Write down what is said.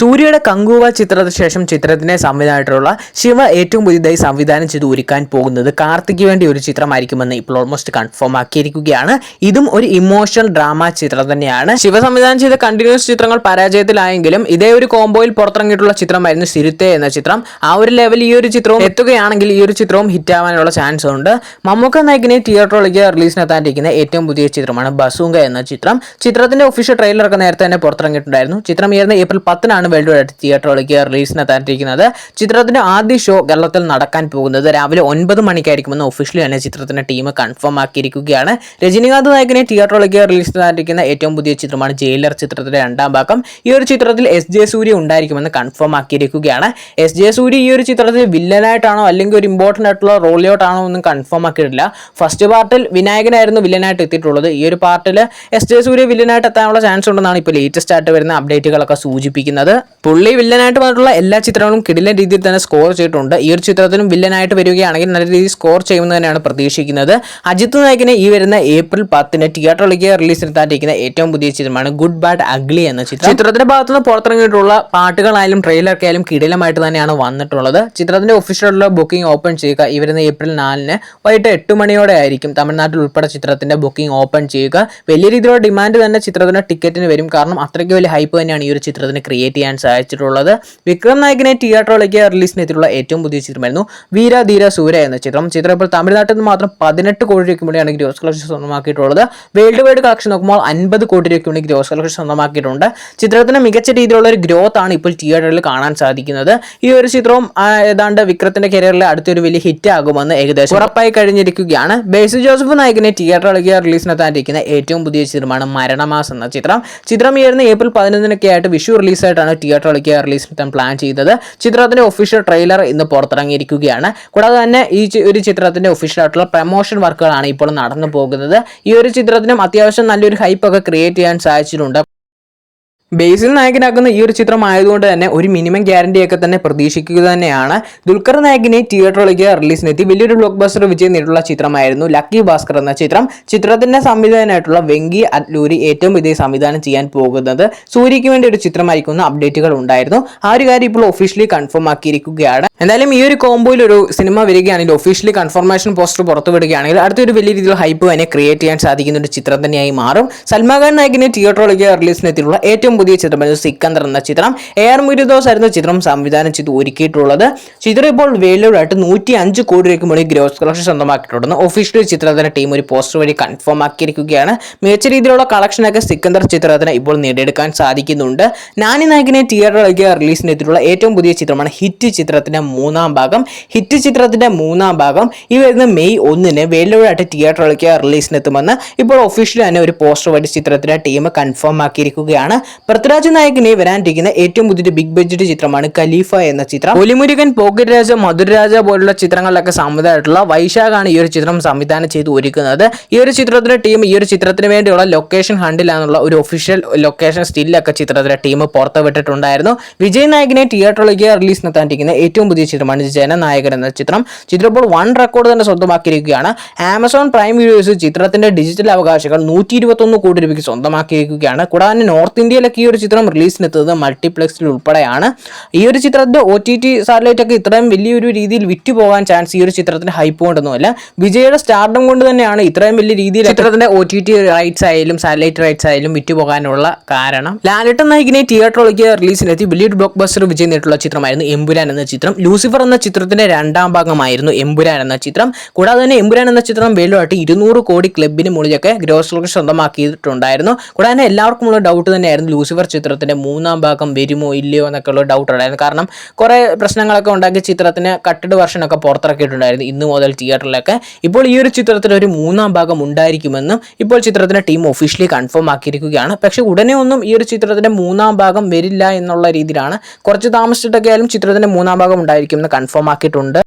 സൂര്യയുടെ കങ്കുവ ചിത്രത്തിന് ശേഷം ചിത്രത്തിന്റെ സംവിധാനമായിട്ടുള്ള ശിവ ഏറ്റവും പുതിയതായി സംവിധാനം ചെയ്ത് ഒരുക്കാൻ പോകുന്നത് കാർത്തിക്ക് വേണ്ടി ഒരു ചിത്രമായിരിക്കുമെന്ന് ഇപ്പോൾ ഓൾമോസ്റ്റ് കൺഫേം ആക്കിയിരിക്കുകയാണ്. ഇതും ഒരു ഇമോഷണൽ ഡ്രാമ ചിത്രം തന്നെയാണ്. ശിവ സംവിധാനം ചെയ്ത കണ്ടിന്യൂസ് ചിത്രങ്ങൾ പരാജയത്തിലായെങ്കിലും ഇതേ ഒരു കോംബോയിൽ പുറത്തിറങ്ങിയിട്ടുള്ള ചിത്രമായിരുന്നു സിരുത്തെ എന്ന ചിത്രം. ആ ഒരു ലെവൽ ഈ ഒരു ചിത്രവും എത്തുകയാണെങ്കിൽ ഈ ഒരു ചിത്രവും ഹിറ്റ് ആവാനുള്ള ചാൻസ് ഉണ്ട്. മമ്മൂക്ക നായകിനെ തിയേറ്ററിലേക്ക് റിലീസിനെത്താനിരിക്കുന്ന ഏറ്റവും പുതിയ ചിത്രമാണ് ബസൂങ്ക എന്ന ചിത്രം. ചിത്രത്തിന്റെ ഒഫീഷ്യൽ ട്രെയിലർ ട്രെയിലറൊക്കെ നേരത്തെ തന്നെ പുറത്തിറങ്ങിയിട്ടുണ്ടായിരുന്നു. ചിത്രം ഏറെ ഏപ്രിൽ പത്തിനാണ് വേൾഡ് വൈഡ് തിയേറ്ററുകളിലേക്ക് റിലീസിന് എത്താനിരിക്കുന്നത് ചിത്രത്തിന്റെ ആദ്യ ഷോ കേരളത്തിൽ നടക്കാൻ പോകുന്നത് രാവിലെ ഒൻപത് മണിക്കായിരിക്കുമെന്ന് ഒഫീഷ്യലി തന്നെ ചിത്രത്തിന്റെ ടീം കൺഫേം ആക്കിയിരിക്കുകയാണ്. രജനീകാന്ത് നായകനെ തിയേറ്ററിലേക്ക് ചെയ്തിരിക്കുന്ന ഏറ്റവും പുതിയ ചിത്രമാണ് ജയിലർ ചിത്രത്തിന്റെ രണ്ടാം ഭാഗം. ഈ ഒരു ചിത്രത്തിൽ എസ് ജെ സൂര്യ ഉണ്ടായിരിക്കുമെന്ന് കൺഫേം ആക്കിയിരിക്കുകയാണ്. എസ് ജെ സൂര്യ ഈ ഒരു ചിത്രത്തിൽ വില്ലനായിട്ടാണോ അല്ലെങ്കിൽ ഒരു ഇമ്പോർട്ടന്റ് ആയിട്ടുള്ള റോളിലോട്ടാണോ ഒന്നും കൺഫേം ആക്കിയിട്ടില്ല. ഫസ്റ്റ് പാർട്ടിൽ വിനായകനായിരുന്നു വില്ലനായിട്ട് എത്തിയിട്ടുള്ളത്. ഈ ഒരു പാർട്ടിൽ എസ് ജെ സൂര്യ വില്ലനായിട്ട് എത്താനുള്ള ചാൻസ് ഉണ്ടെന്നാണ് ഇപ്പോൾ ലേറ്റസ്റ്റ് ആയിട്ട് വരുന്ന അപ്ഡേറ്റുകളൊക്കെ സൂചിപ്പിക്കുന്നത്. പുള്ളി വില്ലനായിട്ട് വന്നിട്ടുള്ള എല്ലാ ചിത്രങ്ങളും കിടിലൻ രീതിയിൽ തന്നെ സ്കോർ ചെയ്തിട്ടുണ്ട്. ഈ ഒരു ചിത്രത്തിനും വില്ലനായിട്ട് വരികയാണെങ്കിൽ നല്ല രീതിയിൽ സ്കോർ ചെയ്യുമെന്ന് തന്നെയാണ് പ്രതീക്ഷിക്കുന്നത്. അജിത് നായകിനെ ഈ വരുന്ന ഏപ്രിൽ പത്തിന് തിയേറ്ററിലേക്ക് റിലീസ് എടുത്താണ്ടിരിക്കുന്ന ഏറ്റവും പുതിയ ചിത്രമാണ് ഗുഡ് ബാഡ് അഗ്ലി എന്ന ചിത്രം. ചിത്രത്തിന്റെ ഭാഗത്തുനിന്ന് പുറത്തിറങ്ങിയിട്ടുള്ള പാട്ടുകളായാലും ട്രെയിലറൊക്കെ ആയാലും കിടിലമായിട്ട് തന്നെയാണ് വന്നിട്ടുള്ളത്. ചിത്രത്തിന്റെ ഒഫീഷ്യലുള്ള ബുക്കിംഗ് ഓപ്പൺ ചെയ്യുക. ഈ വരുന്ന ഏപ്രിൽ നാലിന് വൈകിട്ട് എട്ട് മണിയോടെ ആയിരിക്കും തമിഴ്നാട്ടിൽ ഉൾപ്പെടെ ചിത്രത്തിന്റെ ബുക്കിംഗ് ഓപ്പൺ ചെയ്യുക. വലിയ രീതിയിലുള്ള ഡിമാൻഡ് തന്നെ ചിത്രത്തിന്റെ ടിക്കറ്റിന് വരും. കാരണം അത്രയ്ക്ക് വലിയ ഹൈപ്പ് തന്നെയാണ് ഈ ഒരു ചിത്രത്തിന് ക്രിയേറ്റ് ചെയ്യാൻ സാധിച്ചിട്ടുള്ളത്. വിക്രം നായകിനെ തിയേറ്ററിലേക്ക് റിലീസിന് എത്തിയിട്ടുള്ള ഏറ്റവും പുതിയ ചിത്രമായിരുന്നു വീര ധീര സൂര എന്ന ചിത്രം. ചിത്രം ഇപ്പോൾ തമിഴ്നാട്ടിൽ നിന്ന് മാത്രം പതിനെട്ട് കോടി രൂപയ്ക്ക് വേണ്ടിയാണ് ഗ്രോസ് കളക്ഷൻ സ്വന്തമാക്കിയിട്ടുള്ളത്. വേൾഡ് വൈഡ് കളക്ഷൻ നോക്കുമ്പോൾ അൻപത് കോടി രൂപയ്ക്ക് വേണ്ടി ഗ്രോസ് കളക്ഷൻ സ്വന്തമാക്കിയിട്ടുണ്ട്. ചിത്രത്തിന് മികച്ച രീതിയിലുള്ള ഒരു ഗ്രോത്ത് ആണ് ഇപ്പോൾ തിയേറ്ററിൽ കാണാൻ സാധിക്കുന്നത്. ഈ ഒരു ചിത്രവും ഏതാണ്ട് വിക്രത്തിന്റെ കരിയറിലെ അടുത്തൊരു വലിയ ഹിറ്റ് ആകുമെന്ന് ഏകദേശം ഉറപ്പായി കഴിഞ്ഞിരിക്കുകയാണ്. ബേസു ജോസഫ് നായകനെ തിയേറ്ററിലേക്ക് റിലീസിനെത്താനിരിക്കുന്ന ഏറ്റവും പുതിയ ചിത്രമാണ് മരണമാസ് എന്ന ചിത്രം. ചിത്രം ഈ ഏപ്രിൽ പതിനൊന്നിനൊക്കെ ആയിട്ട് വിഷു റിലീസായിട്ടാണ് തിയേറ്ററിലേക്ക് റിലീസിനെത്താൻ പ്ലാൻ ചെയ്തത്. ചിത്രത്തിന്റെ ഒഫീഷ്യൽ ട്രെയിലർ ഇന്ന് പുറത്തിറങ്ങിയിരിക്കുകയാണ്. കൂടാതെ തന്നെ ഈ ഒരു ചിത്രത്തിന്റെ ഒഫീഷ്യൽ ആയിട്ടുള്ള പ്രമോഷൻ വർക്കുകളാണ് ഇപ്പോൾ നടന്നു പോകുന്നത്. ഈ ഒരു ചിത്രത്തിനും അത്യാവശ്യം നല്ലൊരു ഹൈപ്പ് ഒക്കെ ക്രിയേറ്റ് ചെയ്യാൻ സാധിച്ചിട്ടുണ്ട്. ബേസിൽ നായകനാക്കുന്ന ഈ ഒരു ചിത്രം ആയതുകൊണ്ട് തന്നെ ഒരു മിനിമം ഗ്യാരണ്ടി ഒക്കെ തന്നെ പ്രതീക്ഷിക്കുക തന്നെയാണ്. ദുൽഖർ നായകിനെ തിയേറ്ററിലേക്ക് റിലീസിനെത്തി. വലിയൊരു ബ്ലോക്ക് ബസ്റ്റർ വിജയം നേരിട്ടുള്ള ചിത്രമായിരുന്നു ലക്കി ഭാസ്കർ എന്ന ചിത്രം. ചിത്രത്തിന്റെ സംവിധാനമായിട്ടുള്ള വെങ്കി അറ്റ്ലൂരി ഏറ്റവും ഇതേ സംവിധാനം ചെയ്യാൻ പോകുന്നത് സൂര്യക്ക് വേണ്ടി ഒരു ചിത്രമായിരിക്കുന്ന അപ്ഡേറ്റുകൾ ഉണ്ടായിരുന്നു. ആ ഒരു കാര്യം ഇപ്പോൾ ഒഫീഷ്യലി കൺഫേം ആക്കിയിരിക്കുകയാണ്. എന്തായാലും ഈ ഒരു കോംബോയിൽ ഒരു സിനിമ വരികയാണെങ്കിൽ ഒഫീഷ്യലി കൺഫർമേഷൻ പോസ്റ്റർ പുറത്തുവിടുകയാണെങ്കിൽ അടുത്തൊരു വലിയ രീതിയിലുള്ള ഹൈപ്പ് തന്നെ ക്രിയേറ്റ് ചെയ്യാൻ സാധിക്കുന്ന ഒരു ചിത്രം തന്നെയായി മാറും. സൽമാൻ നായകിനെ തിയേറ്ററിലേക്ക് റിലീസിനെത്തിയിട്ടുള്ള ഏറ്റവും പുതിയ ചിത്രമായിരുന്നു സിക്കന്ദർ എന്ന ചിത്രം. എ ആർ മുരുദോസ് ആയിരുന്നു ചിത്രം സംവിധാനം ചെയ്ത് ഒരുക്കിയിട്ടുള്ളത്. ചിത്രം ഇപ്പോൾ വേലൂരായിട്ട് നൂറ്റി അഞ്ച് കോടി രൂപയ്ക്ക് മുകളിൽ ഗ്രോസ് കളക്ഷൻ സ്വന്തമാക്കിയിട്ടുണ്ടെന്ന് ഒഫീഷ്യലി ചിത്രത്തിന് ടീം ഒരു പോസ്റ്റർ വഴി കൺഫേം ആക്കിയിരിക്കുകയാണ്. മികച്ച രീതിയിലുള്ള കളക്ഷനൊക്കെ സിക്കന്ദർ ചിത്രത്തിന് ഇപ്പോൾ നേടിയെടുക്കാൻ സാധിക്കുന്നുണ്ട്. നാനി നായകിനെ തിയേറ്ററിലേക്ക് റിലീസിനെത്തിയിട്ടുള്ള ഏറ്റവും പുതിയ ചിത്രമാണ് ഹിറ്റ് ചിത്രത്തിന്റെ മൂന്നാം ഭാഗം. ഹിറ്റ് ചിത്രത്തിന്റെ മൂന്നാം ഭാഗം ഈ വരുന്ന മെയ് ഒന്നിന് വേലൂരായിട്ട് തിയേറ്ററിലേക്ക് റിലീസിനെത്തുമെന്ന് ഇപ്പോൾ ഒഫീഷ്യലി തന്നെ ഒരു പോസ്റ്റർ വഴി ചിത്രത്തിന്റെ ടീം കൺഫേം ആക്കിയിരിക്കുകയാണ്. പൃഥ്വിരാജ് നായകിനെ വരാനിരിക്കുന്ന ഏറ്റവും പുതിയൊരു ബിഗ് ബഡ്ജറ്റ് ചിത്രമാണ് ഖലീഫ എന്ന ചിത്രം. ഒലിമുരുകൻ പോക്കറ്റ് രാജ മധുരരാജ പോലുള്ള ചിത്രങ്ങളിലൊക്കെ സംവിധായിട്ടുള്ള വൈശാഖാണ് ഈ ഒരു ചിത്രം സംവിധാനം ചെയ്ത് ഒരുക്കുന്നത്. ഈ ഒരു ചിത്രത്തിന്റെ ടീം ഈ ഒരു ചിത്രത്തിന് വേണ്ടിയുള്ള ലൊക്കേഷൻ ഹണ്ടിലാണെന്നുള്ള ഒരു ഒഫീഷ്യൽ ലൊക്കേഷൻ സ്റ്റില്ലൊക്കെ ചിത്രത്തിലെ ടീം പുറത്തുവിട്ടിട്ടുണ്ടായിരുന്നു. വിജയ് നായകിനെ തിയേറ്ററിലേക്ക് റിലീസ് നടത്താനിരിക്കുന്ന ഏറ്റവും പുതിയ ചിത്രമാണ് ജനനായകൻ എന്ന ചിത്രം. ചിത്രം ഇപ്പോൾ വൺ റെക്കോർഡ് തന്നെ സ്വന്തമാക്കിയിരിക്കുകയാണ്. ആമസോൺ പ്രൈം വീഡിയോസ് ചിത്രത്തിന്റെ ഡിജിറ്റൽ അവകാശങ്ങൾ നൂറ്റി ഇരുപത്തൊന്ന് കോടി രൂപയ്ക്ക് സ്വന്തമാക്കിയിരിക്കുകയാണ്. കൂടാതെ നോർത്ത് ഇന്ത്യയിലൊക്കെ ഈ ഒരു ചിത്രം റിലീസിനെത്തുന്നത് മൾട്ടിപ്ലക്സിൽ ഉൾപ്പെടെയാണ്. ഈ ഒരു ചിത്രത്തിന്റെ ഒ ടി ടി സാറ്റലൈറ്റ് ഒക്കെ ഇത്രയും വലിയൊരു രീതിയിൽ വിറ്റ് പോകാൻ ചാൻസ് ഈ ഒരു ചിത്രത്തിന്റെ ഹൈപ്പ് കൊണ്ടൊന്നുമല്ല. വിജയുടെ സ്റ്റാർഡം കൊണ്ട് തന്നെയാണ് ഇത്രയും വലിയ രീതിയിൽ ചിത്രത്തിന്റെ ഒ ടി ടി റൈറ്റ്സ് ആയാലും സാറ്റലൈറ്റ് റൈറ്റ്സ് ആയാലും വിറ്റ് പോകാനുള്ള കാരണം. ലാലട്ടൻ നായികിനെ തിയേറ്ററിലേക്ക് റിലീസിനെത്തി. വലിയൊരു ബ്ലോക്ക് ബസ്റ്റർ വിജയം നേരിട്ടുള്ള ചിത്രമായിരുന്നു എമ്പുരാൻ എന്ന ചിത്രം. ലൂസിഫർ എന്ന ചിത്രത്തിന്റെ രണ്ടാം ഭാഗമായിരുന്നു എമ്പുരാൻ എന്ന ചിത്രം. കൂടാതെ തന്നെ എമ്പുരാൻ എന്ന ചിത്രം വേലുമായിട്ട് ഇരുന്നൂറ് കോടി ക്ലബിന് മുകളിലൊക്കെ ഗ്രോസ് സ്വന്തമാക്കിയിട്ടുണ്ടായിരുന്നു. കൂടാതെ തന്നെ എല്ലാവർക്കും ഉള്ള ഡൗട്ട് തന്നെയായിരുന്നു ലൂസിഫർ ചിത്രത്തിന്റെ മൂന്നാം ഭാഗം വരുമോ ഇല്ലയോ എന്നൊക്കെ ഉള്ള ഡൗട്ട് ഉണ്ടായിരുന്നു കാരണം കുറേ പ്രശ്നങ്ങളൊക്കെ ഉണ്ടാക്കി ചിത്രത്തിന് കട്ടഡ് വെർഷൻ ഒക്കെ പുറത്തിറക്കിയിട്ടുണ്ടായിരുന്നു ഇന്ന് മുതൽ തിയേറ്ററിലൊക്കെ ഇപ്പോൾ ഈ ഒരു ചിത്രത്തിന് ഒരു മൂന്നാം ഭാഗം ഉണ്ടായിരിക്കുമെന്നും ഇപ്പോൾ ചിത്രത്തിന്റെ ടീം ഒഫീഷ്യലി കൺഫേം ആക്കിയിരിക്കുകയാണ്. പക്ഷേ ഉടനെ ഒന്നും ഈ ഒരു ചിത്രത്തിന്റെ മൂന്നാം ഭാഗം വരില്ല എന്നുള്ള രീതിയിലാണ് കുറച്ച് താമസിച്ചിട്ടൊക്കെ ആയാലും ചിത്രത്തിന്റെ മൂന്നാം ഭാഗം ഉണ്ടായിരിക്കുമെന്ന് കൺഫേം ആക്കിയിട്ടുണ്ട്.